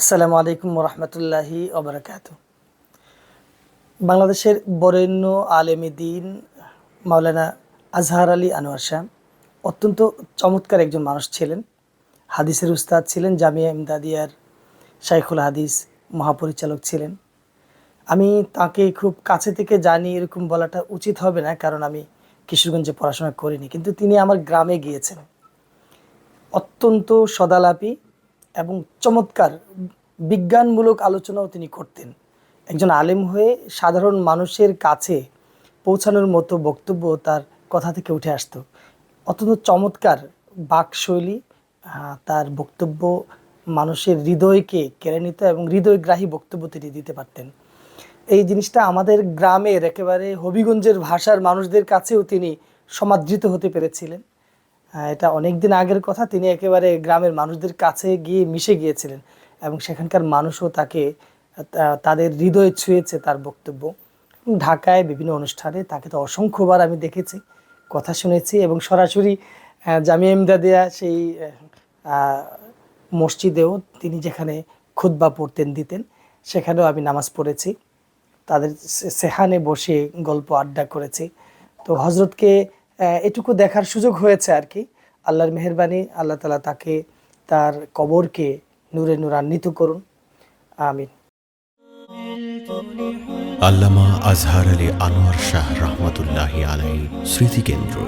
আসসালামু আলাইকুম রহমতুল্লাহি ওবরাকাত। বাংলাদেশের বরেণ্য আলেমী দিন মাওলানা আজহার আলী আনোয়ার শাহ অত্যন্ত চমৎকার একজন মানুষ ছিলেন। হাদিসের উস্তাদ ছিলেন, জামিয়া ইমদাদিয়ার শাইখুল হাদিস মহাপরিচালক ছিলেন। আমি তাকে খুব কাছে থেকে জানি, এরকম বলাটা উচিত হবে না, কারণ আমি কিশোরগঞ্জে পড়াশোনা করিনি। কিন্তু তিনি আমার গ্রামে গিয়েছেন। অত্যন্ত সদালাপী এবং চমৎকার বিজ্ঞানমূলক আলোচনাও তিনি করতেন। একজন আলেম হয়ে সাধারণ মানুষের কাছে পৌঁছানোর মতো বক্তব্য তার কথা থেকে উঠে আসতো। অত্যন্ত চমৎকার বাকশৈলী তার বক্তব্য মানুষের হৃদয়কে কেড়ে নিত এবং হৃদয়গ্রাহী বক্তব্য তিনি দিতে পারতেন। এই জিনিসটা আমাদের গ্রামের একেবারে হবিগঞ্জের ভাষার মানুষদের কাছেও তিনি সমাদৃত হতে পেরেছিলেন। এটা অনেক দিন আগের কথা, তিনি একেবারে গ্রামের মানুষদের কাছে গিয়ে মিশে গিয়েছিলেন এবং সেখানকার মানুষও তাকে তাদের হৃদয়ে ছুঁয়েছে তার বক্তব্য। ঢাকায় বিভিন্ন অনুষ্ঠানে তাকে তো অসংখ্যবার আমি দেখেছি, কথা শুনেছি এবং সরাসরি জামিয়া ইমদাদিয়া সেই মসজিদেও তিনি যেখানে খুতবা পড়তেন, দিতেন, সেখানেও আমি নামাজ পড়েছি। তাদের সেহানে বসে গল্প আড্ডা করেছি। তো হজরতকে এটুকু দেখার সুযোগ হয়েছে আর কি। আল্লাহর মেহরবানি, আল্লাহ তালা তাকে তার কবরকে নূরে নূরান্বিত করুন। আমিন। আল্লামা আজহার আলী আনোয়ার শাহ রহমতুল্লাহ আলাই স্মৃতিকেন্দ্র।